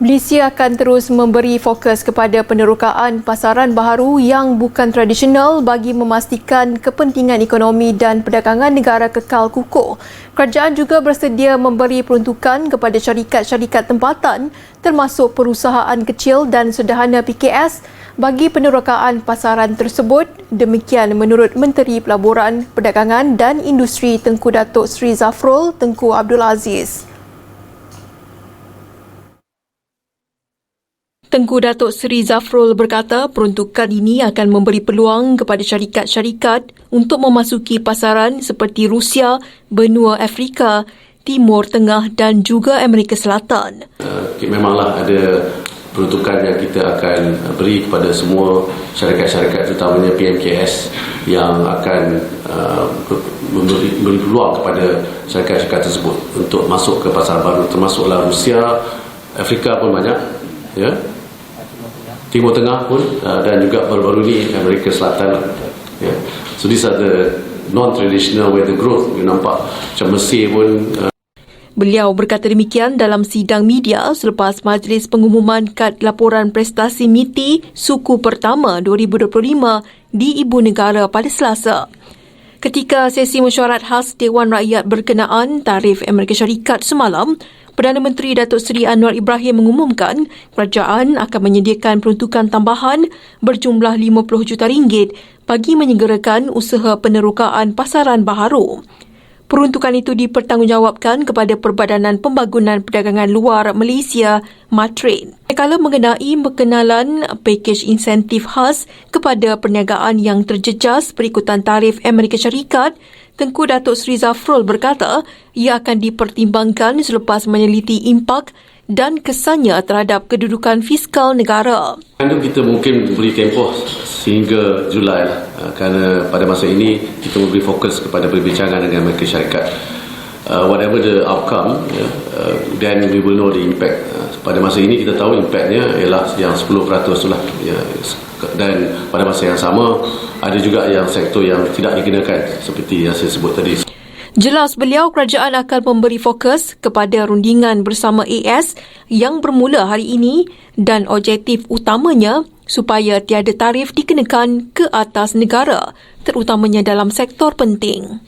Malaysia akan terus memberi fokus kepada penerokaan pasaran baharu yang bukan tradisional bagi memastikan kepentingan ekonomi dan perdagangan negara kekal kukuh. Kerajaan juga bersedia memberi peruntukan kepada syarikat-syarikat tempatan termasuk perusahaan kecil dan sederhana PKS bagi penerokaan pasaran tersebut. Demikian menurut Menteri Pelaburan, Perdagangan dan Industri Tengku Datuk Sri Zafrul Tengku Abdul Aziz. Tengku Datuk Seri Zafrul berkata peruntukan ini akan memberi peluang kepada syarikat-syarikat untuk memasuki pasaran seperti Rusia, benua Afrika, Timur Tengah dan juga Amerika Selatan. Memanglah ada peruntukan yang kita akan beri kepada semua syarikat-syarikat terutamanya PMKS yang akan uh, memberi, memberi peluang kepada syarikat-syarikat tersebut untuk masuk ke pasar baru termasuklah Rusia, Afrika pun banyak ya Timur Tengah pun uh, dan juga baru-baru ini Amerika Selatan. Yeah. So these are the non-traditional way the growth. You nampak macam Mesir pun. Uh, Beliau berkata demikian dalam sidang media selepas majlis pengumuman kad laporan prestasi MITI suku pertama 2025 di Ibu Negara pada Selasa. Ketika sesi mesyuarat khas Dewan Rakyat berkenaan tarif Amerika Syarikat semalam, Perdana Menteri Datuk Seri Anwar Ibrahim mengumumkan kerajaan akan menyediakan peruntukan tambahan berjumlah 50 juta ringgit bagi menyegerakan usaha penerokaan pasaran baharu. Peruntukan itu dipertanggungjawabkan kepada Perbadanan Pembangunan Perdagangan Luar Malaysia, MATRADE. Kala mengenai perkenalan pakej insentif khas kepada perniagaan yang terjejas berikutan tarif Amerika Syarikat, Tengku Datuk Sri Zafrul berkata ia akan dipertimbangkan selepas meneliti impak dan kesannya terhadap kedudukan fiskal negara. Kita mungkin beri tempoh sehingga Julai lah. Uh, kerana pada masa ini kita memberi fokus kepada perbincangan dengan mereka syarikat. Uh, whatever the outcome, yeah, uh, then we will know the impact. Uh, pada masa ini kita tahu impactnya ialah yang 10% lah. Yeah, dan pada masa yang sama ada juga yang sektor yang tidak dikenakan seperti yang saya sebut tadi. Jelas beliau kerajaan akan memberi fokus kepada rundingan bersama AS yang bermula hari ini dan objektif utamanya supaya tiada tarif dikenakan ke atas negara terutamanya dalam sektor penting.